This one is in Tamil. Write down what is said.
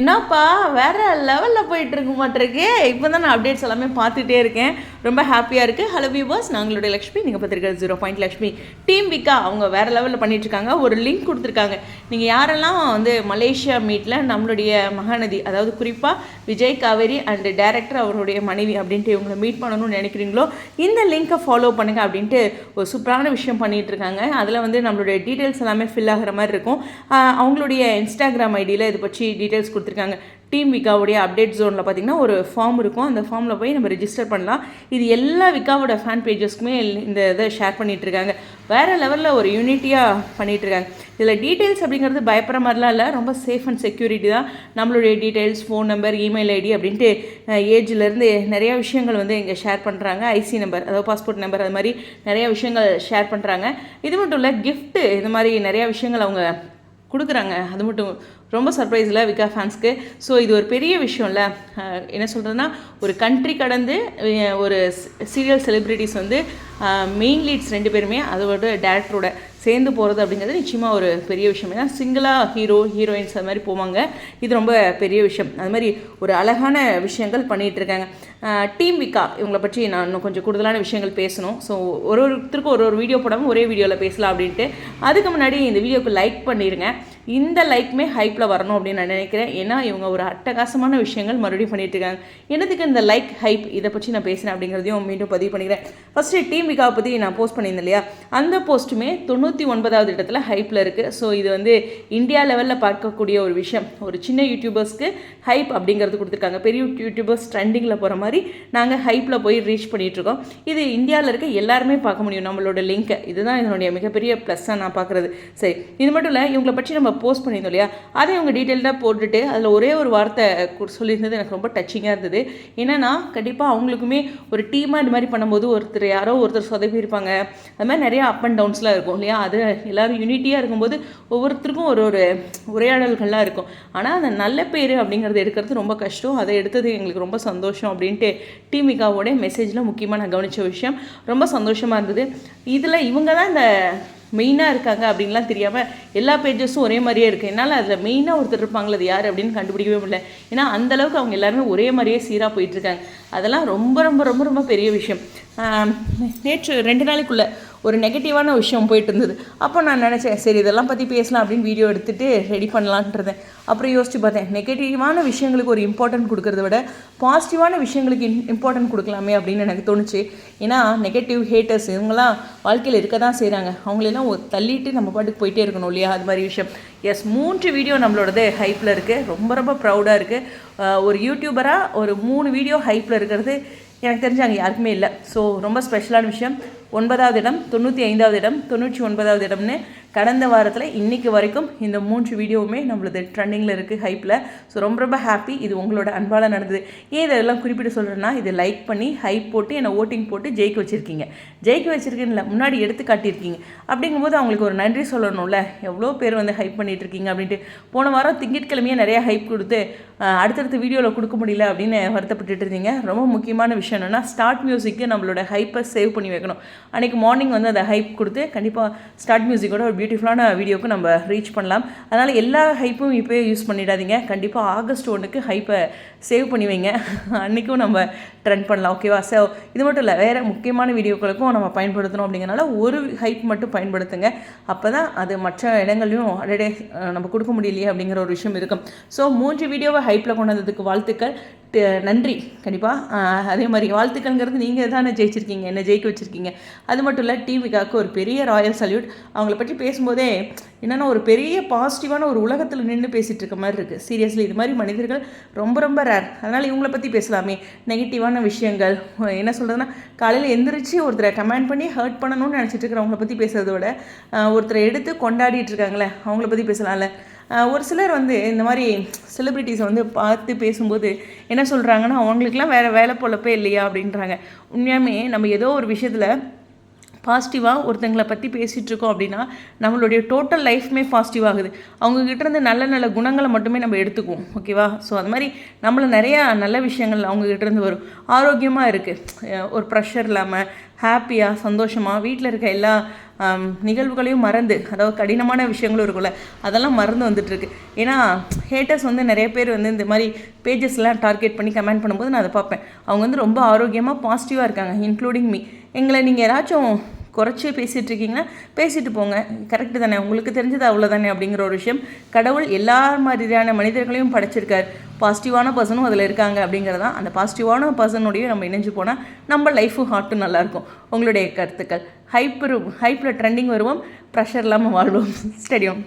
என்னப்பா வேற லெவலில் போயிட்டு இருக்க மாட்டிருக்கு. இப்போ தான் நான் அப்டேட்ஸ் எல்லாமே பார்த்துட்டே இருக்கேன். ரொம்ப ஹாப்பியாக இருக்குது ஹலோ வியூவர்ஸ் நாங்களுடைய லக்ஷ்மி. நீங்கள் பார்த்துருக்கிறது ஜீரோ பாயிண்ட் லக்ஷ்மி. டீம் விக்கா அவங்க வேறு லெவலில் பண்ணிட்டு இருக்காங்க. ஒரு லிங்க் கொடுத்துருக்காங்க. நீங்கள் யாரெல்லாம் வந்து மலேசியா மீட்டில் நம்மளுடைய மகாநதி அதாவது குறிப்பாக விஜய் காவேரி அண்ட் டேரக்டர் அவருடைய மனைவி அப்படின்ட்டு இவங்களை மீட் பண்ணணும்னு நினைக்கிறீங்களோ இந்த லிங்க்கை ஃபாலோ பண்ணுங்க அப்படின்ட்டு ஒரு சூப்பரான விஷயம் பண்ணிட்டு இருக்காங்க. அதில் வந்து நம்மளுடைய டீட்டெயில்ஸ் எல்லாமே ஃபில் ஆகிற மாதிரி இருக்கும். அவங்களுடைய இன்ஸ்டாகிராம் ஐடியில் இது பற்றி டீட்டெயில்ஸ் கொடுத்துருக்காங்க. டீம் விக்காவுடைய அப்டேட் ஜோனில் பார்த்தீங்கன்னா ஒரு ஃபார்ம் இருக்கும். அந்த ஃபார்மில் போய் நம்ம ரெஜிஸ்டர் பண்ணலாம். இது எல்லா விக்காவோட ஃபேன் பேஜஸ்க்குமே இந்த இதை ஷேர் பண்ணிகிட்ருக்காங்க வேறு லெவலில் ஒரு யூனிட்டியாக பண்ணிகிட்ருக்காங்க இருக்காங்க இதில் டீட்டெயில்ஸ் அப்படிங்கிறது பயப்படுற மாதிரிலாம் இல்லை. ரொம்ப சேஃப் அண்ட் செக்யூரிட்டி தான். நம்மளுடைய details phone number email ID அப்படின்ட்டு ஏஜ்லேருந்து நிறைய விஷயங்கள் வந்து இங்கே ஷேர் பண்ணுறாங்க ஐசி நம்பர் அதாவது பாஸ்போர்ட் நம்பர் அது மாதிரி நிறைய விஷயங்கள் ஷேர் பண்ணுறாங்க இது மட்டும் இல்லை கிஃப்ட்டு இது மாதிரி நிறையா விஷயங்கள் அவங்க கொடுக்குறாங்க. அது மட்டும் ரொம்ப சர்ப்ரைஸில் விகா ஃபேன்ஸ்க்கு ஸோ இது ஒரு பெரிய விஷயம்ல. என்ன சொல்கிறதுனா ஒரு கண்ட்ரி கடந்து ஒரு சீரியல் செலிப்ரிட்டிஸ் வந்து மெயின் லீட்ஸ் ரெண்டு பேருமே அதோட டேரக்டரோட சேர்ந்து போகிறது அப்படிங்கிறது நிச்சயமாக ஒரு பெரிய விஷயம். ஏன்னா சிங்கிளாக ஹீரோ ஹீரோயின்ஸ் அது மாதிரி போவாங்க. இது ரொம்ப பெரிய விஷயம். அது மாதிரி ஒரு அழகான விஷயங்கள் பண்ணிகிட்டு இருக்காங்க. டீம் விக்கா இவங்களை பற்றி நான் இன்னும் கொஞ்சம் கூடுதலான விஷயங்கள் பேசணும். ஸோ ஒரு ஒருத்தருக்கும் ஒரு ஒரு வீடியோ போடாமல் ஒரே வீடியோவில் பேசலாம் அப்படின்ட்டு. அதுக்கு முன்னாடி இந்த வீடியோக்கு லைக் பண்ணிடுங்க இந்த லைக்குமே ஹைப்பில் வரணும் அப்படின்னு நான் நினைக்கிறேன். ஏன்னா இவங்க ஒரு அட்டகாசமான விஷயங்கள் மறுபடியும் பண்ணிட்டு இருக்காங்க. என்னதுக்கு இந்த லைக் ஹைப் இதை பற்றி நான் பேசுகிறேன் அப்படிங்கிறதையும் மீண்டும் பதிவு பண்ணிக்கிறேன். ஃபஸ்ட்டு டீம் விகாவை பற்றி நான் போஸ்ட் பண்ணியிருந்தேன் இல்லையா? அந்த போஸ்ட்டுமே தொண்ணூற்றி நூற்றி ஒன்பதாவது இடத்துல ஹைப்பில் இருக்குது ஸோ இது வந்து இந்தியா லெவலில் பார்க்கக்கூடிய ஒரு விஷயம். ஒரு சின்ன யூடியூபர்ஸ்க்கு ஹைப் அப்படிங்கிறது கொடுத்துருக்காங்க. பெரிய யூடியூபர்ஸ் ட்ரெண்டிங்கில் போகிற மாதிரி நாங்கள் ஹைப்பில் போய் ரீச் பண்ணிகிட்ருக்கோம் இது இந்தியாவில் இருக்க எல்லாருமே பார்க்க முடியும். நம்மளோட லிங்க்கை இதுதான் இதனுடைய மிகப்பெரிய ப்ளஸ்ஸாக நான் பார்க்குறது. சரி இது மட்டும் இல்லை இவங்களை பற்றி நம்ம போஸ்ட் பண்ணியிருந்தோம் இல்லையா? அதை இவங்க டீட்டெயில்டாக போட்டுட்டு அதில் ஒரே ஒரு வார்த்தை சொல்லியிருந்தது எனக்கு ரொம்ப டச்சிங்காக இருந்தது. என்னென்னா கண்டிப்பாக அவங்களுக்குமே ஒரு டீமாக இது மாதிரி பண்ணும்போது ஒருத்தர் யாரோ ஒருத்தர் சொதப்பி இருப்பாங்க அது மாதிரி நிறைய அப் அண்ட் டவுன்ஸ்லாம் இருக்கும் இல்லையா? அது எல்லாரும் யூனிட்டியாக இருக்கும்போது ஒவ்வொருத்தருக்கும் ஒரு ஒரு உரையாடல்கள்லாம் இருக்கும். ஆனால் அந்த நல்ல பேர் அப்படிங்கிறது எடுக்கிறது ரொம்ப கஷ்டம். அதை எடுத்தது எங்களுக்கு ரொம்ப சந்தோஷம் அப்படின்ட்டு டீமிகாவோட மெசேஜில் முக்கியமாக நான் கவனித்த விஷயம். ரொம்ப சந்தோஷமாக இருந்தது. இதில் இவங்க தான் இந்த மெயினாக இருக்காங்க அப்படின்லாம் தெரியாமல் எல்லா பேஜஸும் ஒரே மாதிரியே இருக்குது என்னால் அதில் மெயினாக ஒருத்தர் இருப்பாங்களே? அது யார் அப்படின்னு கண்டுபிடிக்கவே முடியல. ஏன்னா அந்த அளவுக்கு அவங்க எல்லாருமே ஒரே மாதிரியே சீராக போயிட்டுருக்காங்க அதெல்லாம் ரொம்ப ரொம்ப ரொம்ப ரொம்ப பெரிய விஷயம். நேற்று ரெண்டு நாளைக்குள்ளே ஒரு நெகட்டிவான விஷயம் போயிட்டு இருந்தது அப்போ நான் நினச்சேன் சரி இதெல்லாம் பற்றி பேசலாம் அப்படின்னு வீடியோ எடுத்துகிட்டு ரெடி பண்ணலான்றதேன் அப்புறம் யோசிச்சு பார்த்தேன் நெகட்டிவான விஷயங்களுக்கு ஒரு இம்பார்ட்டன்ட் கொடுக்கறத விட பாசிட்டிவான விஷயங்களுக்கு இம்பார்ட்டன்ட் கொடுக்கலாமே அப்படின்னு எனக்கு தோணுச்சு. ஏன்னா நெகட்டிவ் ஹேட்டர்ஸ் இவங்கெல்லாம் வாழ்க்கையில் இருக்க தான் செய்கிறாங்க அவங்களெல்லாம் தள்ளிட்டு நம்ம பாட்டுக்கு போயிட்டே இருக்கணும் இல்லையா? அது மாதிரி விஷயம். எஸ் மூன்று வீடியோ நம்மளோடது ஹைப்பில் இருக்குது ரொம்ப ரொம்ப ப்ரௌடாக இருக்குது ஒரு யூடியூபராக ஒரு மூணு வீடியோ ஹைப்பில் இருக்கிறது எனக்கு தெரிஞ்சு அங்கே யாருக்குமே இல்லை. ஸோ ரொம்ப ஸ்பெஷலான விஷயம். ஒன்பதாவது இடம் தொண்ணூற்றி ஐந்தாவது இடம் தொண்ணூற்றி ஒன்பதாவது இடம்னு கடந்த வாரத்தில் இன்றைக்கு வரைக்கும் இந்த மூன்று வீடியோவுமே நம்மளது ட்ரெண்டிங்கில் இருக்குது ஹைப்பில் ஸோ ரொம்ப ரொம்ப ஹாப்பி இது உங்களோட அன்பால் நடந்தது. ஏன் இதெல்லாம் குறிப்பிட்டு சொல்கிறேன்னா இது லைக் பண்ணி ஹைப் போட்டு என்னை ஓட்டிங் போட்டு ஜெயிக்க வச்சுருக்கீங்க. ஜெயிக்க வச்சுருக்கீங்கள முன்னாடி எடுத்து காட்டியிருக்கீங்க. அப்படிங்கும்போது அவங்களுக்கு ஒரு நன்றி சொல்லணும்ல. எவ்வளோ பேர் வந்து ஹைப் பண்ணிகிட்டு இருக்கீங்க அப்படின்ட்டு. போன வாரம் திங்கட்கிழமையே நிறையா ஹைப் கொடுத்து அடுத்தடுத்த வீடியோவில் கொடுக்க முடியல அப்படின்னு வருத்தப்பட்டுட்டு இருந்தீங்க. ரொம்ப முக்கியமான விஷயம் என்னென்னா ஸ்டார்ட் மியூசிக்கு நம்மளோட ஹைப்பை சேவ் பண்ணி வைக்கணும். அன்றைக்கி மார்னிங் வந்து அந்த ஹைப் கொடுத்து கண்டிப்பாக ஸ்டார்ட் மியூசிக்கோட ஒரு பியூட்டிஃபுல்லான வீடியோக்கு நம்ம ரீச் பண்ணலாம். அதனால் எல்லா ஹைப்பும் இப்போயே யூஸ் பண்ணிடாதீங்க. கண்டிப்பாக ஆகஸ்ட் ஒன்றுக்கு ஹைப்பை சேவ் பண்ணி வைங்க. அன்றைக்கும் நம்ம ட்ரெண்ட் பண்ணலாம் ஓகேவா ஸோ இது மட்டும் இல்லை வேறு முக்கியமான வீடியோக்களுக்கும் நம்ம பயன்படுத்தணும் அப்படிங்கிறனால ஒரு ஹைப் மட்டும் பயன்படுத்துங்க. அப்போ தான் அது மற்ற இடங்கள்லையும் அடடே நம்ம கொடுக்க முடியலையே அப்படிங்கிற ஒரு விஷயம் இருக்கும். ஸோ மூன்று வீடியோவை ஹைப்பில் கொண்டு வந்ததுக்கு வாழ்த்துக்கள். நன்றி. கண்டிப்பாக அதே மாதிரி வாழ்த்துக்கள்ங்கிறது நீங்கள் தானே ஜெயிச்சிருக்கீங்க என்ன ஜெயிக்க வச்சுருக்கீங்க. அது மட்டும் இல்லை டிவிக்காவுக்கு ஒரு பெரிய ராயல் சல்யூட் அவங்கள பற்றி பேசும்போதே என்னென்னா ஒரு பெரிய பாசிட்டிவான ஒரு உலகத்தில் நின்று பேசிகிட்டு இருக்க மாதிரி இருக்குது சீரியஸ்லி இது மாதிரி மனிதர்கள் ரொம்ப ரொம்ப ரேர் அதனால் இவங்கள பற்றி பேசலாமே. நெகட்டிவான விஷயங்கள் என்ன சொல்கிறதுனா காலையில் எந்திரிச்சு ஒருத்தரை கமெண்ட் பண்ணி ஹர்ட் பண்ணணும்னு நினச்சிட்டு இருக்கிறவங்கள பற்றி பேசுறதோட விட ஒருத்தரை எடுத்து கொண்டாடிட்டு இருக்காங்களே அவங்கள பற்றி பேசலாம்ல. ஒரு சிலர் வந்து இந்த மாதிரி செலிப்ரிட்டிஸை வந்து பார்த்து பேசும்போது என்ன சொல்கிறாங்கன்னா அவங்களுக்குலாம் வேறு வேலை பொழப்பே இல்லையா? அப்படின்றாங்க. உண்மையாமே நம்ம ஏதோ ஒரு விஷயத்தில் பாசிட்டிவாக ஒருத்தங்களை பற்றி பேசிகிட்டு இருக்கோம் அப்படின்னா நம்மளுடைய டோட்டல் லைஃப்மே பாசிட்டிவ் ஆகுது. அவங்கக்கிட்ட இருந்து நல்ல நல்ல குணங்களை மட்டுமே நம்ம எடுத்துக்குவோம். ஓகேவா ஸோ அது மாதிரி நம்மளை நிறையா நல்ல விஷயங்கள் அவங்கக்கிட்ட இருந்து வரும். ஆரோக்கியமாக இருக்குது ஒரு ப்ரெஷர் இல்லாமல் ஹாப்பியாக சந்தோஷமாக வீட்டில் இருக்க எல்லா um, நிகழ்வுகளையும் மறந்து அதாவது கடினமான விஷயங்களும் இருக்கும்ல அதெல்லாம் மறந்து வந்துட்டுருக்கு. ஏன்னா ஹேட்டர்ஸ் வந்து நிறைய பேர் வந்து இந்த மாதிரி பேஜஸ்லாம் டார்கெட் பண்ணி கமெண்ட் பண்ணும்போது நான் அதை பார்ப்பேன். அவங்க வந்து ரொம்ப ஆரோக்கியமாக பாசிட்டிவாக இருக்காங்க இன்க்ளூடிங் மீ எங்களை நீங்கள் ஏதாச்சும் குறைச்சி பேசிகிட்டு இருக்கீங்கன்னா பேசிட்டு போங்க. கரெக்டு தானே? உங்களுக்கு தெரிஞ்சது அவ்வளோதானே அப்படிங்கிற ஒரு விஷயம். கடவுள் எல்லா மாதிரியான மனிதர்களையும் படைச்சிருக்கார். பாசிட்டிவான பர்சனும் அதில் இருக்காங்க அப்படிங்கிறதான். அந்த பாசிட்டிவான பர்சனோடையும் நம்ம இணைஞ்சு போனால் நம்ம லைஃபும் ஹார்ட்டும் நல்லாயிருக்கும் உங்களுடைய கருத்துக்கள். ஹைப்பர் ஹைப்பில் ட்ரெண்டிங் வருவோம். ப்ரெஷர் இல்லாமல் வாழ்வோம். ஸ்டடியோம்